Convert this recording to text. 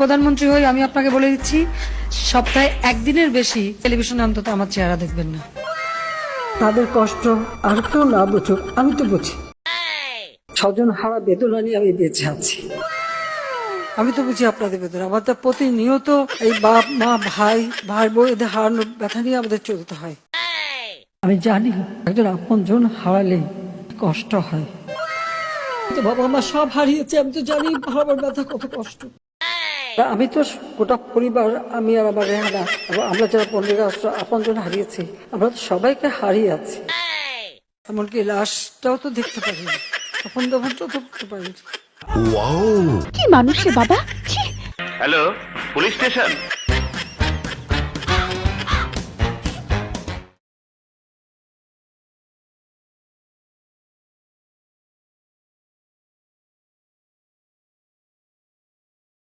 প্রধানমন্ত্রী হই আমি আপনাকে বলে দিচ্ছি সপ্তাহে একদিনের বেশি টেলিভিশনে অন্তত আমার চেহারা দেখবেন না। তাদের কষ্ট আর কেউ না বুঝুক আমি তো বুঝি। ছজন হারা বেদনা নিয়ে আমি বেঁচে আছি। আমি তো বুঝি আপনাদের বেদনা। আমার তো প্রতিনিয়ত এই বাপ মা ভাই ভাই বউ এদের হারানোর ব্যথা নিয়ে আমাদের চলতে হয়। আমি জানি একজন আপন জন হারালে কষ্ট হয়। তো বাবা মা সব হারিয়েছে আমি তো জানি হারাবার ব্যথা কত কষ্ট। আমি তো গোটা পরিবার আমি আর আমার রেহানা এবং আমরা যারা পনেরো আগস্ট আপন জন হারিয়েছি আমরা তো সবাইকে হারিয়ে আছি। এমনকি লাশটাও তো দেখতে পারিনি তখন তখন তো দেখতে পারি কি মানুষ বাবা? Hello police station?